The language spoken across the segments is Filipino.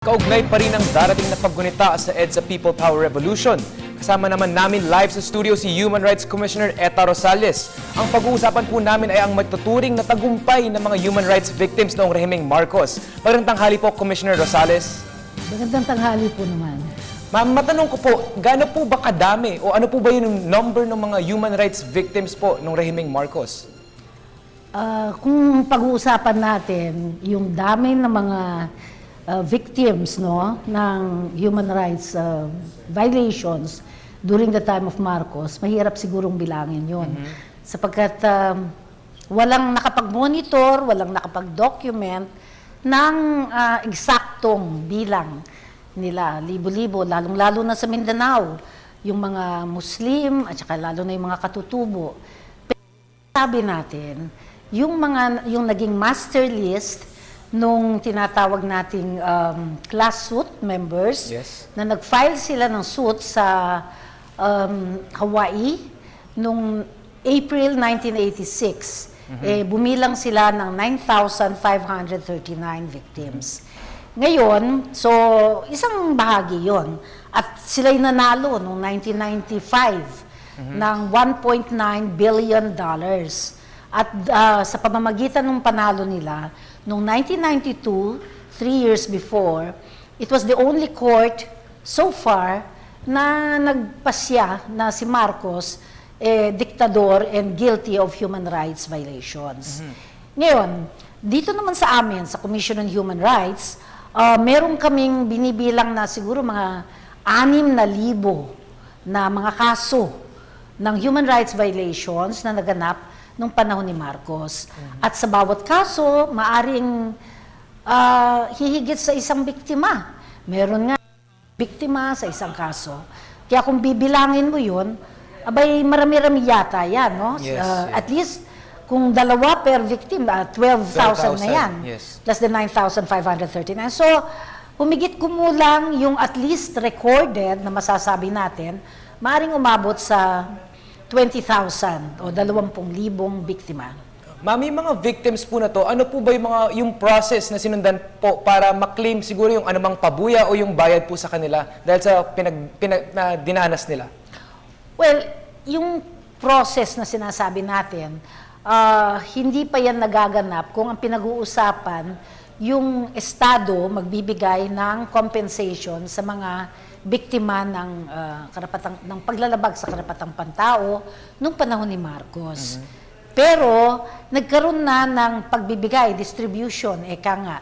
Kaugnay pa rin ang darating na paggunita sa EDSA People Power Revolution. Kasama naman namin live sa studio si Human Rights Commissioner Eta Rosales. Ang pag-uusapan po namin ay ang matuturing na tagumpay ng mga human rights victims noong rehimeng Marcos. Magandang tanghali po, Commissioner Rosales. Magandang tanghali po naman. Ma'am, matanong ko po, gaano po ba kadami o ano po ba yung number ng mga human rights victims po noong rehimeng Marcos? Ah, kung pag-uusapan natin yung dami ng mga ah, victims no ng human rights ah, violations during the time of Marcos, mahirap sigurong bilangin 'yon. Sapagkat ah, walang nakapag-monitor, walang nakapag-document ng ah, eksaktong bilang nila, libo-libo, lalong-lalo na sa Mindanao, yung mga Muslim at saka lalo na yung mga katutubo. Sabi natin, yung mga yung naging master list nung tinatawag nating um, class suit members Yes. na nag-file sila ng suit sa um, Hawaii nung April 1986. Eh, bumilang sila ng 9,539 victims. Ngayon, so isang bahagi yon At sila'y nanalo noong 1995 ng 1.9 billion dollars. At ah, sa pamamagitan ng panalo nila, noong 1992, three years before, it was the only court so far na nagpasya na si Marcos eh, diktador and guilty of human rights violations. Ngayon, dito naman sa amin, sa Commission on Human Rights, ah, meron kaming binibilang na siguro mga anim na libo na mga kaso ng human rights violations na naganap nung panahon ni Marcos. At sa bawat kaso, maaring ah, hihigit sa isang biktima. Meron nga biktima sa isang kaso. Kaya kung bibilangin mo yun, abay marami-rami yata yan, no? Yes, Ah, yeah. At least, kung dalawa per victim, ah, 12,000 na 12,000, yan. yes. Plus the 9,539. So, humigit kumulang yung at least recorded na masasabi natin, maaring umabot sa 20,000 o 20,000 biktima. Yung mga victims po na to, ano po ba yung mga yung process na sinundan po para maklaim siguro yung anumang pabuya o yung bayad po sa kanila dahil sa pinag, pinag na dinanas nila? Well, yung process na sinasabi natin, ah, hindi pa yan nagaganap kung ang pinag-uusapan yung Estado magbibigay ng compensation sa mga biktima ng ah, karapatang ng paglalabag sa karapatang pantao nung panahon ni Marcos. Pero nagkaroon na ng pagbibigay, distribution, eka nga,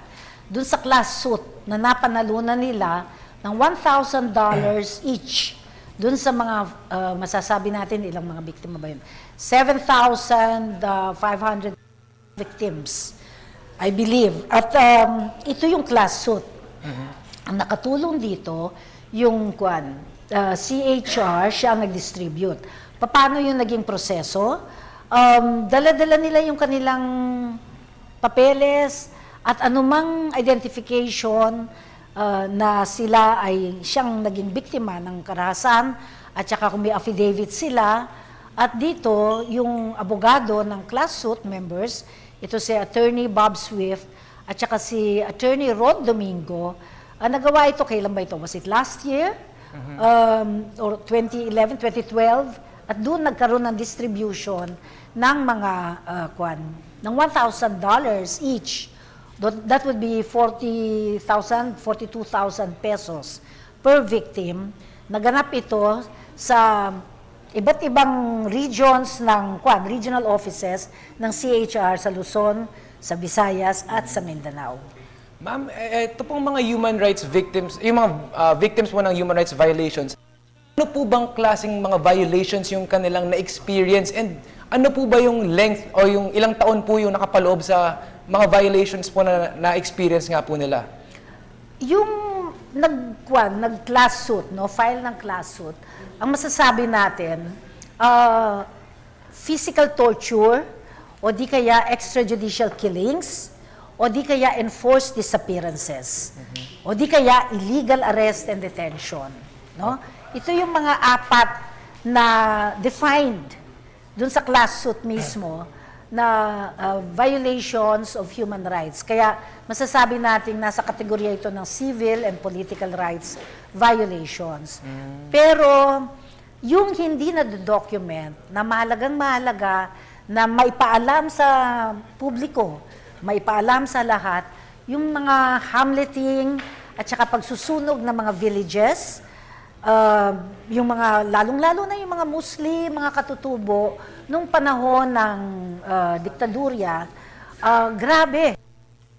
dun sa class suit na napanalunan nila ng $1,000 each doon sa mga uh, masasabi natin ilang mga biktima ba yun? 7,500 victims, I believe. At um, ito yung class suit. Ang nakatulong dito, yung kwan, uh, CHR, siya ang nag-distribute. Paano yung naging proseso? Um, dala-dala nila yung kanilang papeles at anumang identification uh, na sila ay siyang naging biktima ng karahasan at saka kung may affidavit sila at dito yung abogado ng class suit members ito si attorney Bob Swift at saka si attorney Rod Domingo ah, nagawa ito kailan ba ito was it last year um, or 2011 2012 at doon nagkaroon ng distribution ng mga uh, kwan ng $1,000 each That would be 40,000, 42,000 pesos per victim. Naganap ito sa iba't ibang regions ng kwan, regional offices ng CHR sa Luzon, sa Visayas at sa Mindanao. Ma'am, eh, ito pong mga human rights victims, yung mga ah, victims po ng human rights violations, ano po bang klaseng mga violations yung kanilang na-experience and ano po ba yung length o yung ilang taon po yung nakapaloob sa mga violations po na na-experience nga po nila? Yung nagkwan, nag-class suit, no, file ng class suit, ang masasabi natin, ah, physical torture, o di kaya extrajudicial killings, o di kaya enforced disappearances, o di kaya illegal arrest and detention. No? Ito yung mga apat na defined dun sa class suit mismo na uh, violations of human rights. Kaya masasabi natin nasa kategorya ito ng civil and political rights violations. Pero yung hindi na document na mahalagang mahalaga na maipaalam sa publiko, maipaalam sa lahat, yung mga hamleting at saka pagsusunog ng mga villages, uh, yung mga, lalong-lalo na yung mga Muslim, mga katutubo, nung panahon ng uh, diktadurya, uh, grabe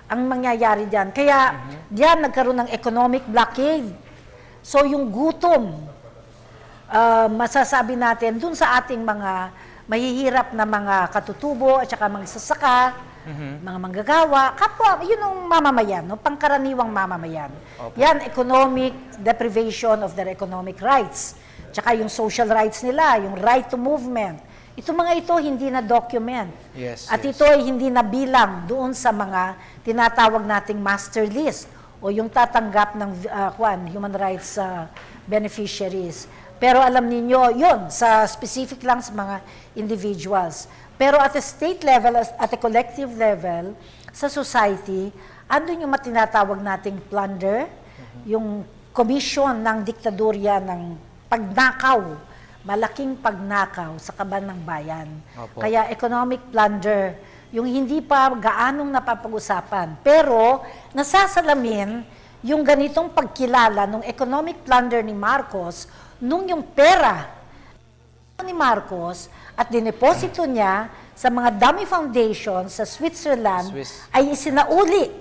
ang mangyayari diyan. Kaya diyan nagkaroon ng economic blockade. So yung gutom, uh, masasabi natin dun sa ating mga mahihirap na mga katutubo at saka mga sasaka, mga manggagawa, kapwa, yun ang mamamayan, no? pangkaraniwang mamamayan. Yan, economic deprivation of their economic rights. Tsaka yung social rights nila, yung right to movement. Ito mga ito hindi na document. Yes, At yes. ito ay hindi na bilang doon sa mga tinatawag nating master list o yung tatanggap ng uh, kwan, human rights uh, beneficiaries. Pero alam ninyo, yun, sa specific lang sa mga individuals. Pero at a state level, at a collective level, sa society, andun yung matinatawag nating plunder, yung commission ng diktadurya ng pagnakaw, malaking pagnakaw sa kaban ng bayan. Opo. Kaya economic plunder, yung hindi pa gaanong napapag-usapan. Pero nasasalamin yung ganitong pagkilala ng economic plunder ni Marcos nung yung pera ni Marcos at dineposito niya sa mga dummy foundation sa Switzerland Swiss. ay isinauli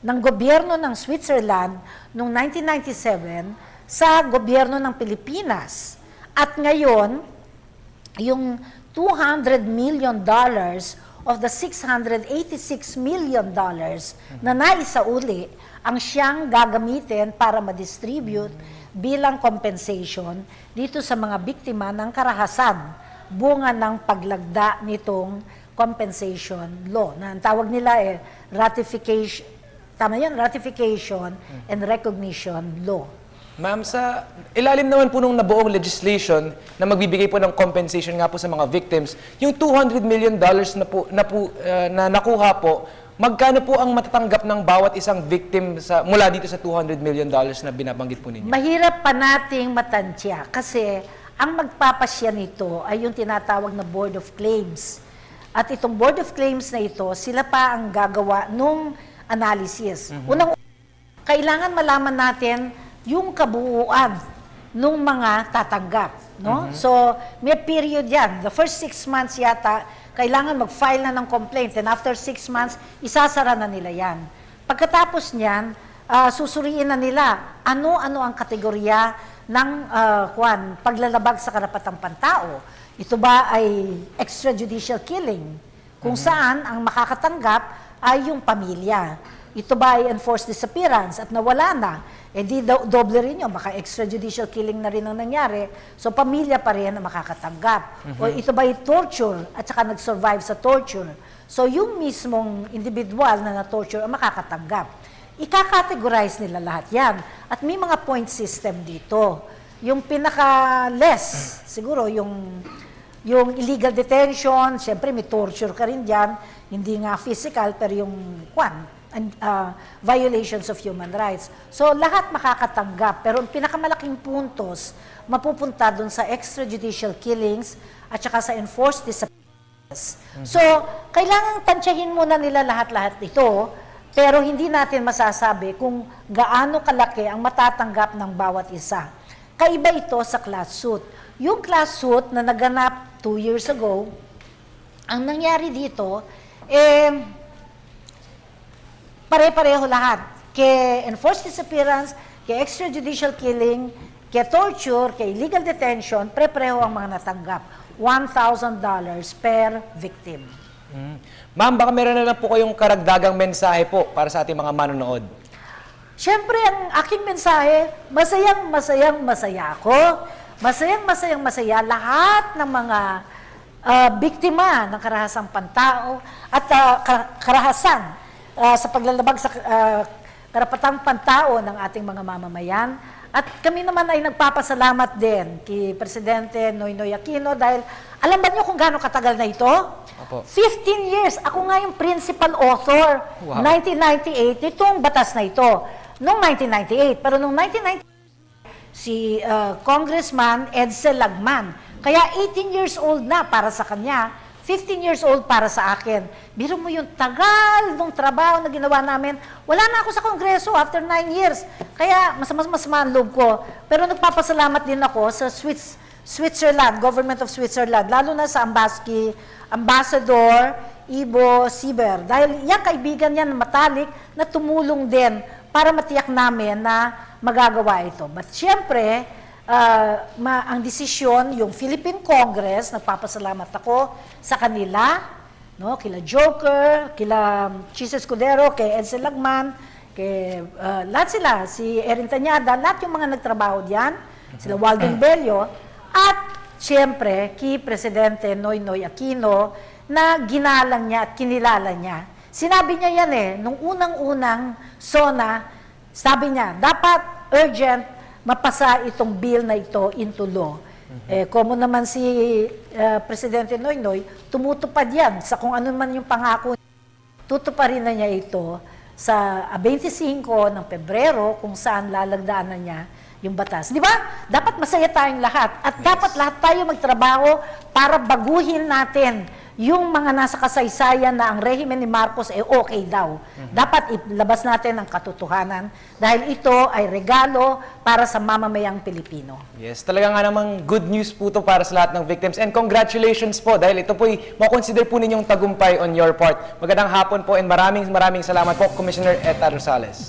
ng gobyerno ng Switzerland noong 1997 sa gobyerno ng Pilipinas. At ngayon, yung 200 million dollars of the 686 million dollars na naisauli ang siyang gagamitin para ma-distribute bilang compensation dito sa mga biktima ng karahasan bunga ng paglagda nitong compensation law na ang tawag nila eh ratification tama yan ratification and recognition law. Ma'am, sa ilalim naman po nung nabuong legislation na magbibigay po ng compensation nga po sa mga victims, yung 200 million dollars na po, na, po, uh, na nakuha po, magkano po ang matatanggap ng bawat isang victim sa, mula dito sa 200 million dollars na binabanggit po ninyo? Mahirap pa nating matansya kasi ang magpapasya nito ay yung tinatawag na Board of Claims. At itong Board of Claims na ito, sila pa ang gagawa nung analysis. Unang kailangan malaman natin yung kabuuan ng mga tatanggap. No? So, may period yan. The first six months yata, kailangan mag-file na ng complaint. And after six months, isasara na nila yan. Pagkatapos niyan, ah, susuriin na nila ano-ano ang kategorya ng ah, kwan, paglalabag sa karapatang pantao. Ito ba ay extrajudicial killing? Kung saan ang makakatanggap ay yung pamilya. Ito ba ay enforced disappearance at nawala na? Eh di do- doble rin yun, baka extrajudicial killing na rin ang nangyari. So pamilya pa rin ang makakatanggap. O ito ba ay torture at saka nag-survive sa torture? So yung mismong individual na na-torture ang makakatanggap. Ika-categorize nila lahat yan. At may mga point system dito. Yung pinaka-less, siguro yung yung illegal detention, siyempre may torture ka rin dyan, hindi nga physical, pero yung kwan, and, uh, violations of human rights. So lahat makakatanggap, pero ang pinakamalaking puntos, mapupunta dun sa extrajudicial killings at saka sa enforced disappearance. So, kailangan tansyahin muna nila lahat-lahat ito, pero hindi natin masasabi kung gaano kalaki ang matatanggap ng bawat isa. Kaiba ito sa class suit. Yung class suit na naganap two years ago, ang nangyari dito, eh, pare-pareho lahat. Kay enforced disappearance, kay extrajudicial killing, kay torture, kay illegal detention, pare-pareho ang mga natanggap. $1,000 per victim. Mm. Ma'am, baka meron na lang po kayong karagdagang mensahe po para sa ating mga manonood. Siyempre, ang aking mensahe, masayang, masayang, masaya ako. Masayang, masayang, masaya lahat ng mga ah, biktima ng karahasang pantao at kar- karahasan ah, sa paglalabag sa ah, karapatang pantao ng ating mga mamamayan At kami naman ay nagpapasalamat din kay Presidente Noynoy Aquino dahil alam ba niyo kung gaano katagal na ito? Opo. 15 years. Ako nga yung principal author. Wow. 1998, itong batas na ito. Noong 1998. Pero noong 1998, si uh, Congressman Edsel Lagman. Kaya 18 years old na para sa kanya, 15 years old para sa akin. Biro mo yung tagal ng trabaho na ginawa namin. Wala na ako sa Kongreso after 9 years. Kaya mas mas mas loob ko. Pero nagpapasalamat din ako sa Swiss, Switzerland, Government of Switzerland, lalo na sa Ambaski, Ambassador Ibo Sieber. Dahil yan kaibigan yan matalik na tumulong din para matiyak namin na magagawa ito. But siyempre, ah, ma- ang desisyon, yung Philippine Congress, nagpapasalamat ako sa kanila, no? kila Joker, kila Chis Escudero, kay Edsel Lagman, kay ah, lahat sila, si Erin Tanyada, lahat yung mga nagtrabaho diyan, sila Walden Bello, at siyempre, kay Presidente Noynoy Aquino, na ginalang niya at kinilala niya. Sinabi niya yan eh, nung unang-unang SONA, sabi niya, dapat urgent mapasa itong bill na ito into law. Eh, como naman si uh, Presidente Noynoy, tumutupad yan sa kung ano man yung pangako tutuparin na niya ito sa ah, 25 ng Pebrero kung saan lalagdaan na niya yung batas. Di ba? Dapat masaya tayong lahat at dapat lahat tayo magtrabaho para baguhin natin yung mga nasa kasaysayan na ang rehimen ni Marcos ay okay daw. Dapat ilabas natin ang katotohanan dahil ito ay regalo para sa mamamayang Pilipino. Yes, talaga nga namang good news po to para sa lahat ng victims. And congratulations po dahil ito po'y makonsider po ninyong tagumpay on your part. Magandang hapon po and maraming maraming salamat po, Commissioner Eta Rosales.